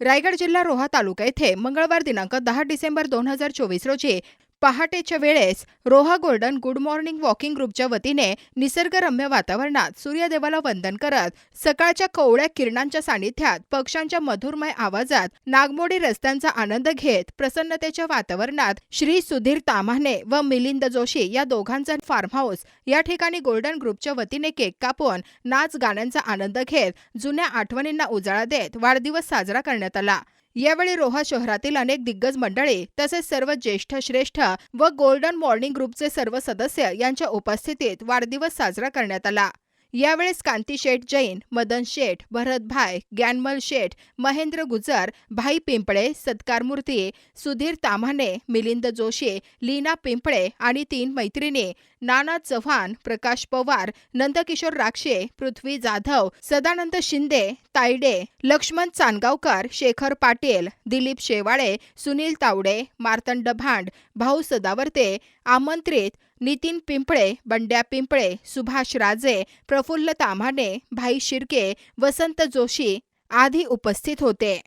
रायगड जिल्हा रोहा तालुका येथे मंगळवार दिनांक दहा डिसेंबर दोन हजार चोवीस रोजी पहाटेच्या वेळेस Roha golden good morning walking ग्रुपच्या वतीने निसर्गरम्य वातावरणात सूर्यदेवाला वंदन करत सकाळच्या कोवळ्या किरणांच्या सानिध्यात पक्ष्यांच्या मधुरमय आवाजात नागमोडी रस्त्यांचा आनंद घेत प्रसन्नतेच्या वातावरणात श्री सुधीर तामाने व मिलिंद जोशी या दोघांचा फार्म हाऊस या ठिकाणी गोल्डन ग्रुपच्या वतीने केक कापून नाच गाण्यांचा आनंद घेत जुन्या आठवणींना उजाळा देत वाढदिवस साजरा करण्यात आला. यावेळी रोहा शहरातील अनेक दिग्गज मंडळे तसेच सर्व ज्येष्ठ श्रेष्ठ व गोल्डन मॉर्निंग ग्रुपचे सर्व सदस्य यांच्या उपस्थितीत वाढदिवस साजरा करण्यात आला. यावेळेस कांती शेठ जैन मदन शेठ भरत भाय ग्यानमल शेठ महेंद्र गुजर भाई पिंपळे सत्कार मूर्ती सुधीर ताम्हाणे मिलिंद जोशी लीना पिंपळे आणि तीन मैत्रिणी नाना चव्हाण प्रकाश पवार नंदकिशोर राक्षे पृथ्वी जाधव सदानंद शिंदे तायडे लक्ष्मण चांदगावकर शेखर पाटील दिलीप शेवाळे सुनील तावडे मार्तंड भांड भाऊ सदावर्ते आमंत्रित नितीन पिंपळे बंड्या पिंपळे सुभाष राजे प्रफुल्ल ताम्हाणे भाई शिर्के वसंत जोशी आदी उपस्थित होते.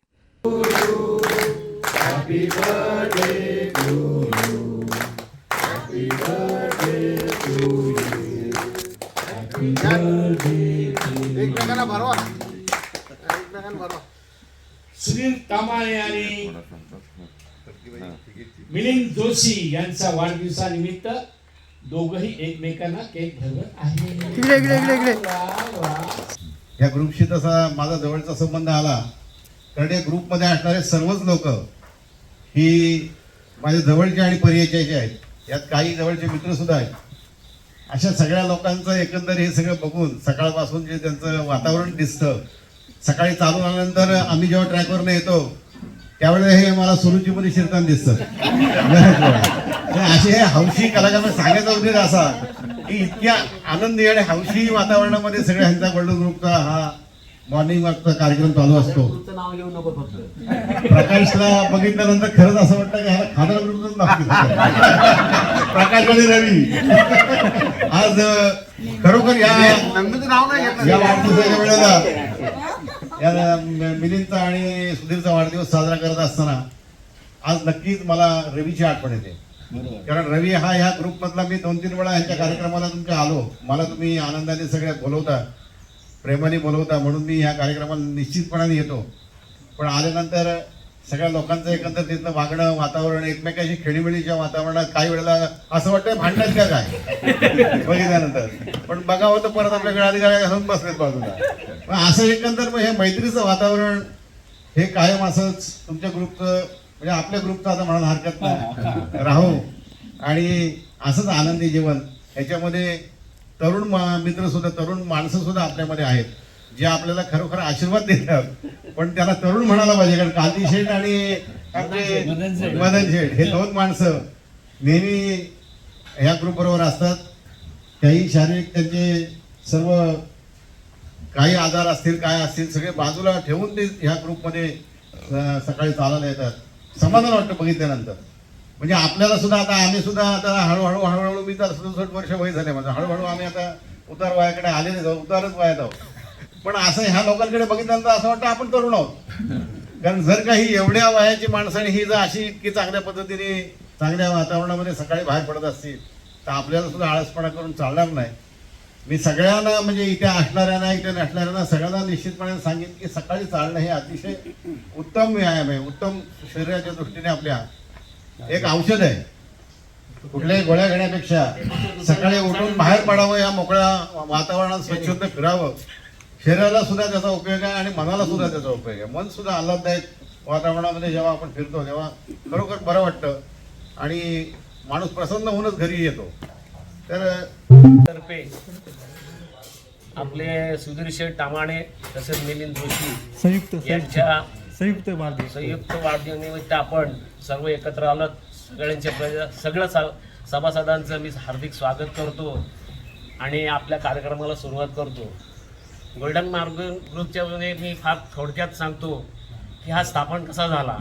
सुनील तामाणे आणि मिलिंद जोशी यांचा वाढदिवसानिमित्त दोघही एकमेकांना केक भरवत आहे. या ग्रुपशी तसा माझा जवळचा संबंध आला. कारण या ग्रुपमध्ये असणारे सर्वच लोक ही माझ्या जवळचे आणि परिचयाचे आहेत. यात काही जवळचे मित्र सुद्धा आहेत. अशा सगळ्या लोकांचं एकंदर हे सगळं बघून सकाळपासून जे त्यांचं वातावरण दिसतं सकाळी चालून आल्यानंतर आम्ही जेव्हा ट्रॅकवरनं येतो त्यावेळेला हे मला सुरुचीमध्ये शिरताना दिसतं. असे हे हौशी कलाकार सांगायचा उद्देश असा की इतक्या आनंदी आणि हौशी वातावरणामध्ये सगळ्या ह्यांचा गोल्डन ग्रुपचा हा मॉर्निंग वॉकचा कार्यक्रम चालू असतो. तुमचं नाव घेऊ नको फक्त. प्रकाशला बघितल्यानंतर खरंच असं वाटतं की ह्याला खादर ग्रुपच. प्रकाश आणि रवी. आज खरोखर या या वाढदिवसाच्या वेळेला या म- मिलिंदचा आणि सुधीरचा वाढदिवस साजरा करत असताना आज नक्कीच मला रवीची आठवण येते. कारण रवी हा ह्या ग्रुपमधला मी दोन तीन वेळा ह्यांच्या कार्यक्रमाला तुमच्या आलो. मला तुम्ही आनंदाने सगळ्या बोलवता प्रेमाने बोलवता म्हणून मी ह्या कार्यक्रमाला निश्चितपणाने येतो. पण आल्यानंतर सगळ्या लोकांचं एकंदर तिथलं वागणं वातावरण एकमेकाशी खेळीमेळीच्या वातावरणात काही वेळेला असं वाटतं भांडण का काय? बघितल्यानंतर. पण बघावं तर परत आपल्या गळाधिकाऱ्या घालून बसलेत बाजूला पण असं एकंदर मग हे मैत्रीचं वातावरण हे कायम असंच तुमच्या ग्रुपचं म्हणजे आपल्या ग्रुपचं आता म्हणायला हरकत नाही. राहू. आणि असंच आनंदी जीवन. ह्याच्यामध्ये तरुण मित्र सुद्धा तरुण माणसं सुद्धा आपल्यामध्ये आहेत. जे आपल्याला खरोखर आशीर्वाद देतात. पण त्याला तरुण म्हणायला पाहिजे कारण कांती शेठ आणि आपले मदन शेठ. हे दोन माणसं नेहमी ह्या ग्रुप बरोबर असतात. काही शारीरिक त्यांचे सर्व काही आजार असतील काय असतील सगळे बाजूला ठेवून ते ह्या ग्रुपमध्ये सकाळी चालायला येतात. समाधान वाटतं बघितल्यानंतर. म्हणजे आपल्याला सुद्धा आता आम्ही सुद्धा आता हळूहळू हळूहळू मी तर सदुसष्ट वर्ष वय झाले माझं. हळूहळू आम्ही आता उतार वयाकडे आलेले जाऊ उतारच वयात आहोत. पण असं ह्या लोकांकडे बघितल्यानंतर असं वाटतं आपण तरुण आहोत. कारण जर काही एवढ्या वयाची माणसाने ही जर अशी इतकी चांगल्या पद्धतीने चांगल्या वातावरणामध्ये सकाळी बाहेर पडत असतील तर आपल्याला सुद्धा आळसपणा करून चालणार नाही. मी सगळ्यांना म्हणजे इथे असणाऱ्यांना इथे नसणाऱ्यांना सगळ्यांना निश्चितपणे सांगेन की सकाळी चालणं हे अतिशय उत्तम व्यायाम आहे उत्तम शरीराच्या दृष्टीने आपल्या एक औषध आहे. कुठल्याही गोळ्या घेण्यापेक्षा सकाळी उठून बाहेर पडावं या मोकळ्या वातावरणात स्वच्छंद फिरावं शरीराला सुद्धा त्याचा उपयोग आहे आणि मनाला सुद्धा त्याचा उपयोग आहे. मन सुद्धा आल्हाददायक वातावरणामध्ये जेव्हा आपण फिरतो तेव्हा खरोखर बरं वाटतं. आणि माणूस प्रसन्न होऊनच घरी येतो. तर तर्फे आपले सुधीर शेठ तामाणे तसेच मिलिंद जोशी संयुक्त यांच्या संयुक्त वाढदिवस. संयुक्त वाढदिवसानिमित्त आपण सर्व एकत्र आलो. सगळ्यांचे प्रजा सगळं स- सभासदांचं मी हार्दिक स्वागत करतो आणि आपल्या कार्यक्रमाला सुरुवात करतो. गोल्डन मार्ग ग्रुपच्या मी फार थोडक्यात सांगतो की हा स्थापन कसा झाला.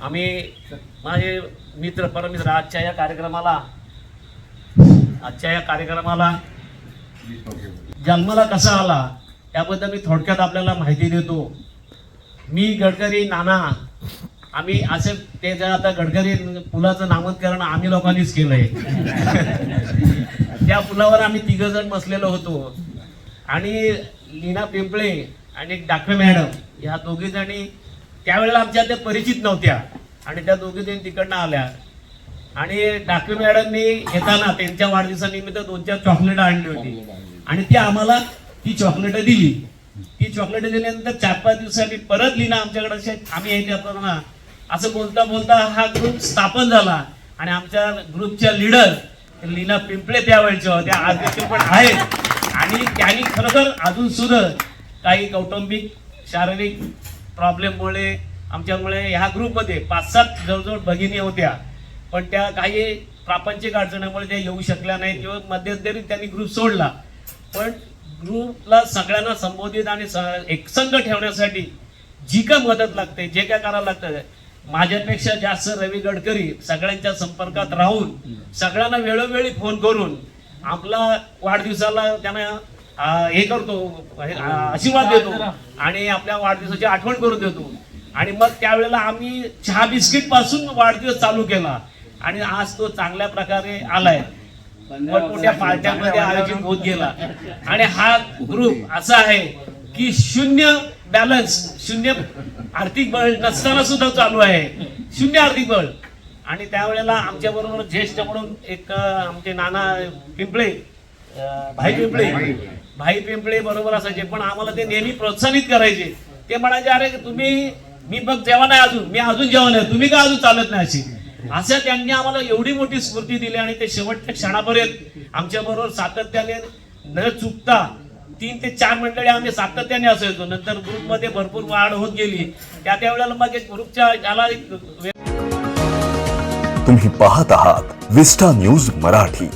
आम्ही माझे मित्र परमित्र आजच्या या कार्यक्रमाला आजच्या या कार्यक्रमाला जन्माला कसा आला त्याबद्दल मी थोडक्यात आपल्याला माहिती देतो. मी गडकरी नाना. आम्ही असे ते जे आता गडकरी पुलाचं नामकरण आम्ही लोकांनीच केलंय. त्या पुलावर आम्ही तिघ जण बसलेलो होतो. आणि लीना पिंपळे आणि डाकवे मॅडम ह्या दोघी जणी त्यावेळेला आमच्या त्या परिचित नव्हत्या. आणि त्या दोघी जणी तिकडनं आल्या. आणि डॉक्टर मॅडमनी येताना त्यांच्या वाढदिवसानिमित्त दोन चार चॉकलेट आणली होती. आणि ती आम्हाला ती चॉकलेट दिली. ती चॉकलेट दिल्यानंतर चार पाच दिवसांनी परत लिहिणं आमच्याकडे असे आम्ही येत असताना असं बोलता बोलता हा ग्रुप स्थापन झाला. आणि आमच्या ग्रुपच्या लीडर लीना पिंपळे त्यावेळच्या होत्या. आज देखील पण आहेत. आणि त्यांनी खरोखर अजून सुद्धा काही कौटुंबिक शारीरिक प्रॉब्लेममुळे आमच्यामुळे ह्या ग्रुपमध्ये पाच सात जवळजवळ भगिनी होत्या. पण त्या काही प्रापंचिक अडचणीमुळे त्या येऊ शकल्या नाही किंवा मध्यंतरी त्यांनी ग्रुप सोडला. पण ग्रुपला सगळ्यांना संबोधित आणि स- एकसंघ ठेवण्यासाठी जी काय मदत लागते जे काय करायला लागतं माझ्यापेक्षा जास्त रवी गडकरी सगळ्यांच्या संपर्कात राहून सगळ्यांना वेळोवेळी फोन करून आपला वाढदिवसाला त्यांना हे करतो आशीर्वाद देतो आणि आपल्या वाढदिवसाची आठवण करून देतो. आणि मग त्यावेळेला आम्ही चहा बिस्किटपासून वाढदिवस चालू केला. आणि आज तो चांगल्या प्रकारे आलाय. मोठमोठ्या पार्ट्यांमध्ये आयोजित होत गेला. आणि हा ग्रुप असा आहे की शून्य बॅलन्स शून्य आर्थिक बळ नसताना सुद्धा चालू आहे. शून्य आर्थिक बळ. आणि त्यावेळेला आमच्या बरोबर ज्येष्ठ म्हणून एक आमचे नाना पिंपळे भाई पिंपळे. भाई पिंपळे. बरोबर असायचे पण आम्हाला ते नेहमी प्रोत्साहित करायचे. ते म्हणायचे अरे तुम्ही मी बघ जेव्हा नाही अजून. मी अजून जेवण आहे. तुम्ही का अजून चालत नाही अशी? असं त्यांनी आम्हाला एवढी मोठी स्फूर्ती दिली आणि ते शेवटच्या क्षणापर्यंत आमच्या बरोबर सातत्याने न चुकता तीन ते चार मंडळी आम्ही सातत्याने असायचो. नंतर ग्रुपमध्ये भरपूर वाढ होत गेली. त्या त्यावेळेला मग एक ग्रुपच्या याला एक तुम्ही पाहत आहात विस्टा न्यूज मराठी.